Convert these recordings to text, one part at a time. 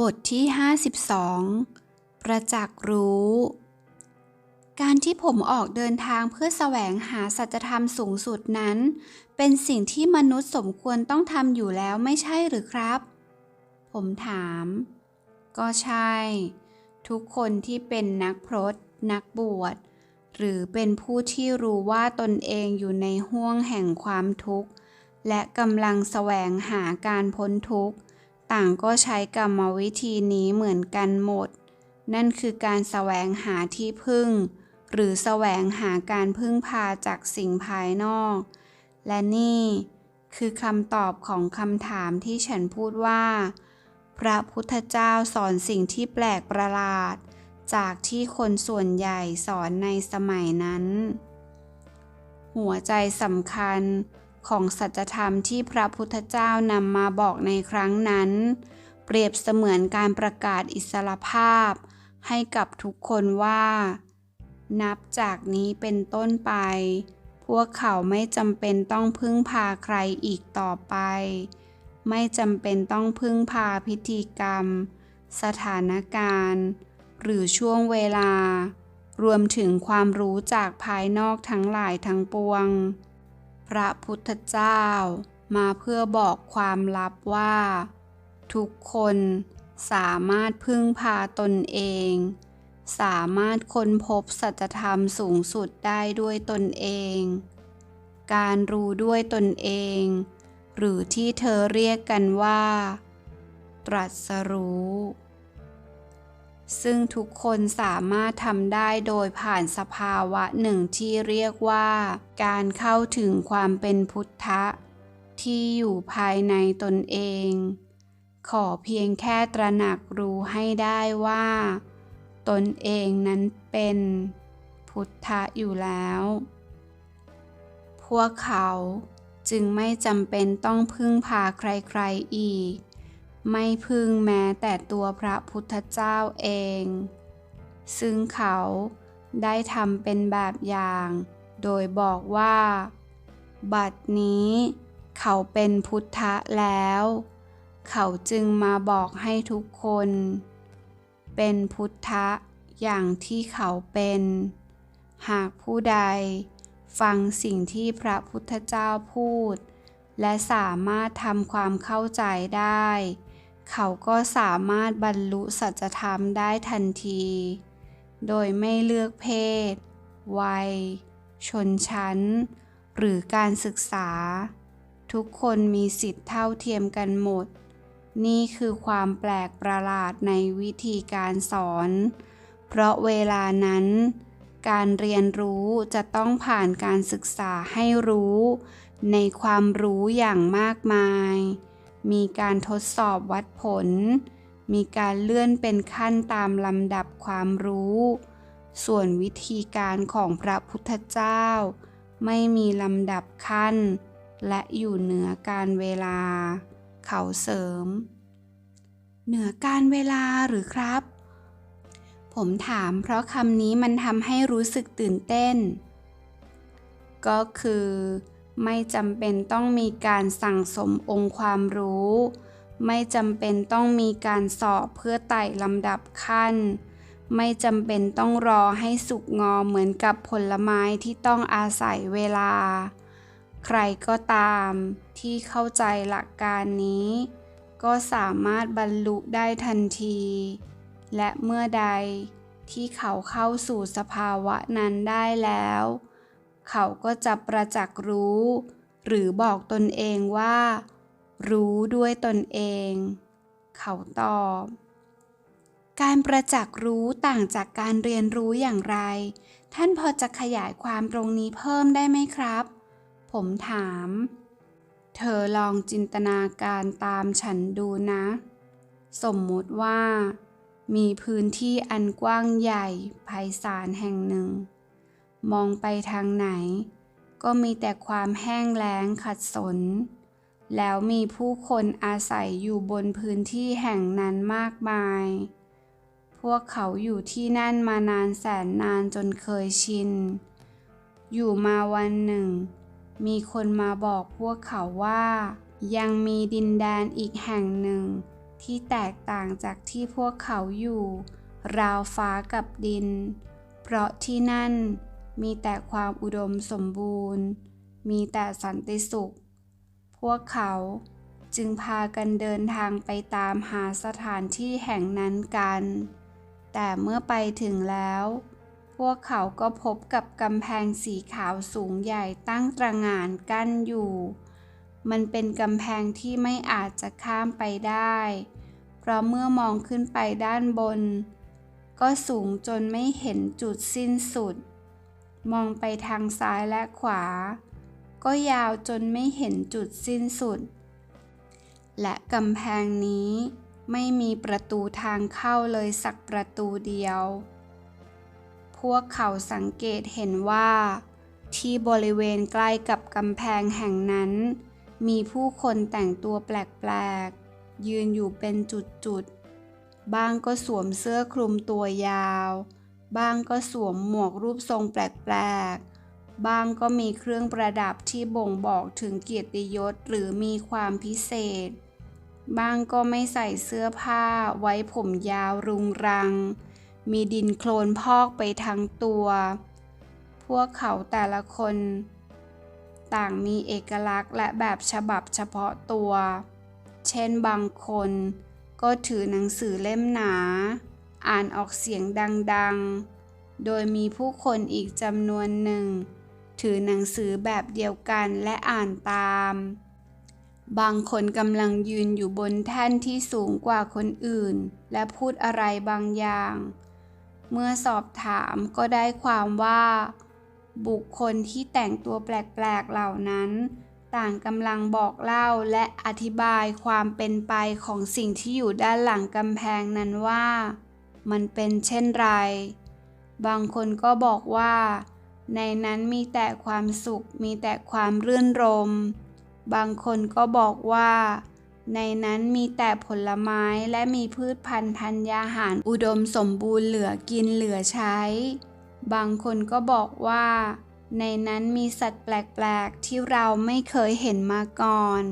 บทที่ 52 ประจักษ์รู้ การที่ผมออกเดินทางเพื่อแสวงหาสัจธรรมสูงสุดนั้น เป็นสิ่งที่มนุษย์สมควรต้องทำอยู่แล้วไม่ใช่หรือครับ ผมถาม ก็ใช่ ทุกคนที่เป็นนักพรตนักบวช หรือเป็นผู้ที่รู้ว่าตนเองอยู่ในห้วงแห่งความทุกข์ และกำลังแสวงหาการพ้นทุกข์ ต่างก็ใช้กรรมวิธีนี้เหมือนกันหมด นั่นคือการแสวงหาที่พึ่ง หรือแสวงหาการพึ่งพาจากสิ่งภายนอก และนี่คือคำตอบของคำถามที่ฉันพูดว่า พระพุทธเจ้าสอนสิ่งที่แปลกประหลาด จากที่คนส่วนใหญ่สอนในสมัยนั้น หัวใจสำคัญ ของสัจธรรมที่พระพุทธเจ้านำมาบอกในครั้งนั้น เปรียบเสมือนการประกาศอิสรภาพ ให้กับทุกคนว่า นับจากนี้เป็นต้นไป พวกเขาไม่จำเป็นต้องพึ่งพาใครอีกต่อไป ไม่จำเป็นต้องพึ่งพาพิธีกรรม สถานการณ์ หรือช่วงเวลา รวมถึงความรู้จากภายนอกทั้งหลายทั้งปวง พระพุทธเจ้า มาเพื่อบอกความลับว่า ทุกคนสามารถพึ่งพาตนเอง สามารถค้นพบสัจธรรมสูงสุดได้ด้วยตนเอง การรู้ด้วยตนเอง หรือที่เธอเรียกกันว่า ตรัสรู้ ซึ่งทุกคนสามารถทำได้โดยผ่านสภาวะหนึ่งที่เรียกว่า การเข้าถึงความเป็นพุทธะ ที่อยู่ภายในตนเอง ขอเพียงแค่ตระหนักรู้ให้ได้ว่า ตนเองนั้นเป็นพุทธะอยู่แล้ว พวกเขาจึงไม่จำเป็นต้องพึ่งพาใครๆอีก ไม่พึงแม้แต่ตัวพระพุทธเจ้าเอง ซึ่งเขาได้ทำเป็นแบบอย่าง โดยบอกว่า บัดนี้เขาเป็นพุทธะแล้ว เขาจึงมาบอกให้ทุกคน เป็นพุทธะอย่างที่เขาเป็น หากผู้ใดฟังสิ่งที่พระพุทธเจ้าพูด และสามารถทำความเข้าใจได้ เขาก็สามารถบรรลุสัจธรรมได้ทันที โดยไม่เลือกเพศ วัย ชนชั้น หรือการศึกษา ทุกคนมีสิทธิ์เท่าเทียมกันหมด นี่คือความแปลกประหลาดในวิธีการสอน เพราะเวลานั้น การเรียนรู้จะต้องผ่านการศึกษาให้รู้ ในความรู้อย่างมากมาย มีการทดสอบวัดผล มีการเลื่อนเป็นขั้นตามลำดับความรู้ ส่วนวิธีการของพระพุทธเจ้า ไม่มีลำดับขั้น และอยู่เหนือการเวลา เขาเสริม เหนือการเวลาหรือครับ ผมถามเพราะคำนี้มันทำให้รู้สึกตื่นเต้น ก็คือ ไม่จำเป็นต้องมีการสั่งสมองค์ความรู้ ไม่จำเป็นต้องมีการสอบเพื่อไต่ลำดับขั้น ไม่จำเป็นต้องรอให้สุกงอเหมือนกับผลไม้ที่ต้องอาศัยเวลา ใครก็ตามที่เข้าใจหลักการนี้ ก็สามารถบรรลุได้ทันที และเมื่อใดที่เขาเข้าสู่สภาวะนั้นได้แล้ว เขาก็จะประจักษ์รู้ หรือบอกตนเองว่า รู้ด้วยตนเอง เขาตอบ การประจักษ์รู้ต่างจากการเรียนรู้อย่างไร ท่านพอจะขยายความตรงนี้เพิ่มได้ไหมครับ ผมถาม เธอลองจินตนาการตามฉันดูนะ สมมุติว่ามีพื้นที่อันกว้างใหญ่ไพศาลแห่งหนึ่ง มองไปทางไหน ก็มีแต่ความแห้งแล้งขัดสน แล้วมีผู้คนอาศัยอยู่บนพื้นที่แห่งนั้นมากมาย พวกเขาอยู่ที่นั่นมานานแสนนานจนเคยชิน อยู่มาวันหนึ่ง มีคนมาบอกพวกเขาว่า ยังมีดินแดนอีกแห่งหนึ่ง ที่แตกต่างจากที่พวกเขาอยู่ ราวฟ้ากับดิน เพราะที่นั่น มีแต่ความอุดมสมบูรณ์ มีแต่สันติสุข พวกเขาจึงพากันเดินทางไปตามหาสถานที่แห่งนั้นกัน แต่เมื่อไปถึงแล้ว พวกเขาก็พบกับกำแพงสีขาวสูงใหญ่ตั้งตระหง่านกั้นอยู่ มันเป็นกำแพงที่ไม่อาจจะข้ามไปได้ เพราะเมื่อมองขึ้นไปด้านบน ก็สูงจนไม่เห็นจุดสิ้นสุด มองไปทางซ้ายและขวา ก็ยาวจนไม่เห็นจุดสิ้นสุด และกำแพงนี้ไม่มีประตูทางเข้าเลยสักประตูเดียว พวกเขาสังเกตเห็นว่า ที่บริเวณใกล้กับกำแพงแห่งนั้น มีผู้คนแต่งตัวแปลกๆ ยืนอยู่เป็นจุดๆ บ้างก็สวมเสื้อคลุมตัวยาว บ้างก็สวมหมวกรูปทรงแปลกๆ บ้างก็มีเครื่องประดับที่บ่งบอกถึงเกียรติยศหรือมีความพิเศษ บ้างก็ไม่ใส่เสื้อผ้าไว้ผมยาวรุงรัง มีดินโคลนพอกไปทั้งตัว พวกเขาแต่ละคน ต่างมีเอกลักษณ์และแบบฉบับเฉพาะตัว เช่นบางคนก็ถือหนังสือเล่มหนา อ่านออกเสียงดังๆ โดยมีผู้คนอีกจำนวนหนึ่ง ถือหนังสือแบบเดียวกันและอ่านตาม บางคนกำลังยืนอยู่บนแท่นที่สูงกว่าคนอื่น และพูดอะไรบางอย่าง เมื่อสอบถามก็ได้ความว่า บุคคลที่แต่งตัวแปลกๆเหล่านั้นต่างกำลังบอกเล่าและอธิบายความเป็นไปของสิ่งที่อยู่ด้านหลังกำแพงนั้นว่า มันเป็นเช่นไร บางคนก็บอกว่า ในนั้นมีแต่ความสุขมีแต่ความรื่นรม บางคนก็บอกว่า ในนั้นมีแต่ผลไม้และมีพืชพันธุ์ธัญญาหารอุดมสมบูรณ์เหลือกินเหลือใช้ บางคนก็บอกว่า ในนั้นมีสัตว์แปลกๆที่เราไม่เคยเห็นมาก่อน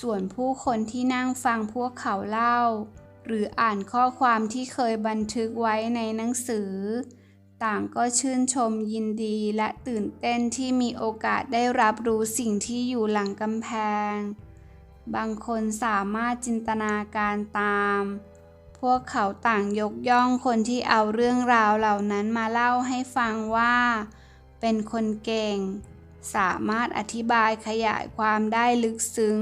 ส่วนผู้คนที่นั่งฟังพวกเขาเล่า หรืออ่านข้อความที่เคยบันทึกไว้ในหนังสือ ต่างก็ชื่นชมยินดีและตื่นเต้นที่มีโอกาสได้รับรู้สิ่งที่อยู่หลังกำแพง บางคนสามารถจินตนาการตาม พวกเขาต่างยกย่องคนที่เอาเรื่องราวเหล่านั้นมาเล่าให้ฟังว่า เป็นคนเก่ง สามารถอธิบายขยายความได้ลึกซึ้ง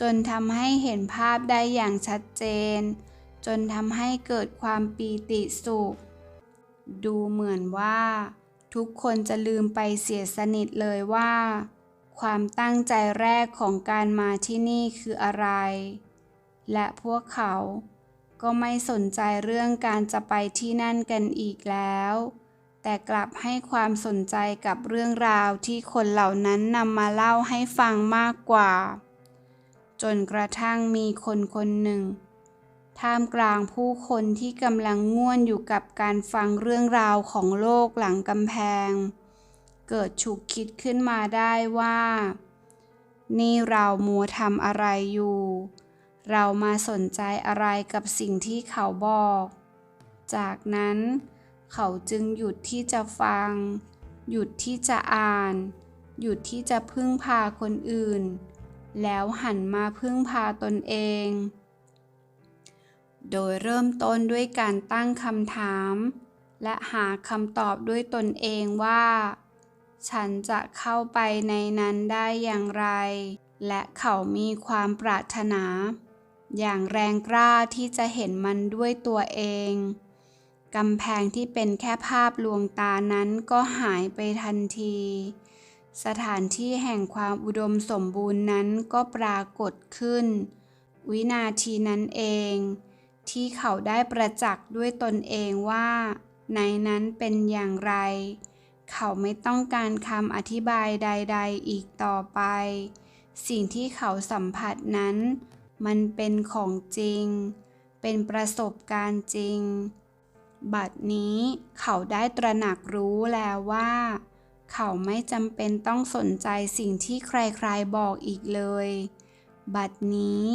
จนทำให้เห็นภาพได้อย่างชัดเจน จนทำให้เกิดความปีติสุข ดูเหมือนว่า ทุกคนจะลืมไปเสียสนิทเลยว่า ความตั้งใจแรกของการมาที่นี่คืออะไร และพวกเขาก็ไม่สนใจเรื่องการจะไปที่นั่นกันอีกแล้ว แต่กลับให้ความสนใจกับเรื่องราวที่คนเหล่านั้นนำมาเล่าให้ฟังมากกว่า จนกระทั่งมีคนคนหนึ่ง ท่ามกลางผู้คนที่กำลังง่วนอยู่กับการฟังเรื่องราวของโลกหลังกำแพง เกิดฉุกคิดขึ้นมาได้ว่า นี่เรามัวทำอะไรอยู่ เรามาสนใจอะไรกับสิ่งที่เขาบอก จากนั้นเขาจึงหยุดที่จะฟัง หยุดที่จะอ่าน หยุดที่จะพึ่งพาคนอื่น แล้วหันมาพึ่งพาตนเอง โดยเริ่มต้นด้วยการตั้งคำถาม และหาคำตอบด้วยตนเองว่า ฉันจะเข้าไปในนั้นได้อย่างไร และเขามีความปรารถนา อย่างแรงกล้าที่จะเห็นมันด้วยตัวเองกำแพงที่เป็นแค่ภาพลวงตานั้นก็หายไปทันที สถานที่แห่งความอุดมสมบูรณ์นั้นก็ปรากฏขึ้น วินาทีนั้นเอง ที่เขาได้ประจักษ์ด้วยตนเองว่า ในนั้นเป็นอย่างไร เขาไม่ต้องการคำอธิบายใด ๆ อีกต่อไป สิ่งที่เขาสัมผัสนั้น มันเป็นของจริง เป็นประสบการณ์จริง บัดนี้เขาได้ตระหนักรู้แล้วว่า เขาไม่จำเป็นต้องสนใจสิ่งที่ใครๆบอกอีกเลย บัดนี้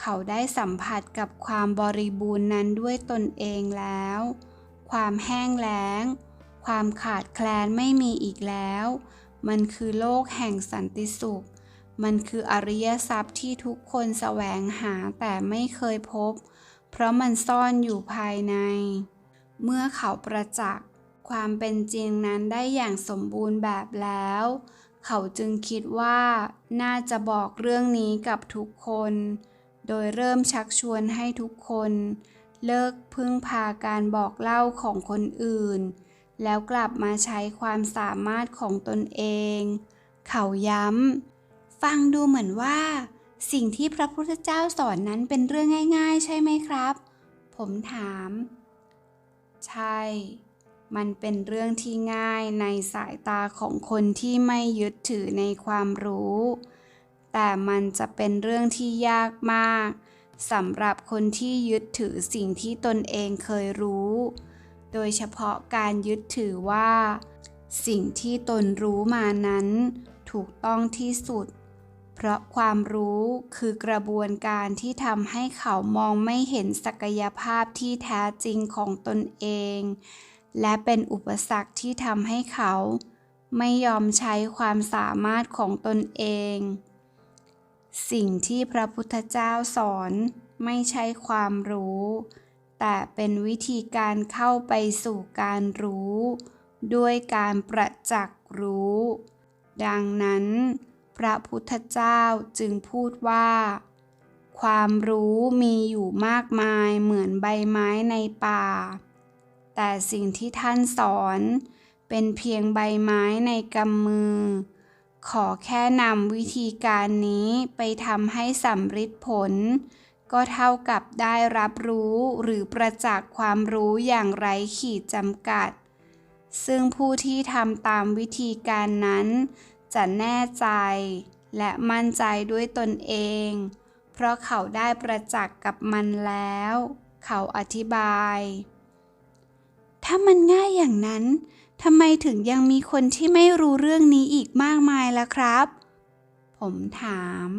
เขาได้สัมผัสกับความบริบูรณ์นั้นด้วยตนเองแล้ว ความแห้งแล้ง ความขาดแคลนไม่มีอีกแล้ว มันคือโลกแห่งสันติสุข มันคืออริยทรัพย์ที่ทุกคนแสวงหาแต่ไม่เคยพบ เพราะมันซ่อนอยู่ภายใน เมื่อเขาประจักษ์ ความเป็นจริงนั้นได้อย่างสมบูรณ์แบบแล้ว เขาจึงคิดว่าน่าจะบอกเรื่องนี้กับทุกคน โดยเริ่มชักชวนให้ทุกคน เลิกพึ่งพาการบอกเล่าของคนอื่น แล้วกลับมาใช้ความสามารถของตนเอง เขาย้ำ ฟังดูเหมือนว่า สิ่งที่พระพุทธเจ้าสอนนั้นเป็นเรื่องง่าย ๆ ใช่ไหมครับ ผมถาม ใช่ มันเป็นเรื่องที่ง่ายในสายตาของคนที่ไม่ยึดถือในความรู้ แต่มันจะเป็นเรื่องที่ยากมากสำหรับคนที่ยึดถือสิ่งที่ตนเองเคยรู้ โดยเฉพาะการยึดถือว่า สิ่งที่ตนรู้มานั้น ถูกต้องที่สุด เพราะความรู้คือกระบวนการที่ทำให้เขามองไม่เห็นศักยภาพที่แท้จริงของตนเอง และเป็นอุปสรรคที่ทำให้เขา ไม่ยอมใช้ความสามารถของตนเอง สิ่งที่พระพุทธเจ้าสอนไม่ใช่ความรู้ แต่เป็นวิธีการเข้าไปสู่การรู้ ด้วยการประจักษ์รู้ ดังนั้น พระพุทธเจ้าจึงพูดว่า ความรู้มีอยู่มากมายเหมือนใบไม้ในป่า แต่สิ่งที่ท่านสอนเป็นเพียงใบไม้ในกำมือ ขอแค่นำวิธีการนี้ไปทำให้สำฤทธิ์ผล ก็เท่ากับได้รับรู้หรือประจักษ์ความรู้อย่างไร้ขีดจำกัด ซึ่งผู้ที่ทำตามวิธีการนั้น จะแน่ใจและมั่นใจด้วยตนเอง เพราะเขาได้ประจักษ์กับมันแล้ว เขาอธิบาย ถ้ามันง่ายอย่างนั้นทำไมถึงยังมีคนที่ไม่รู้เรื่องนี้อีกมากมายล่ะครับ ผมถาม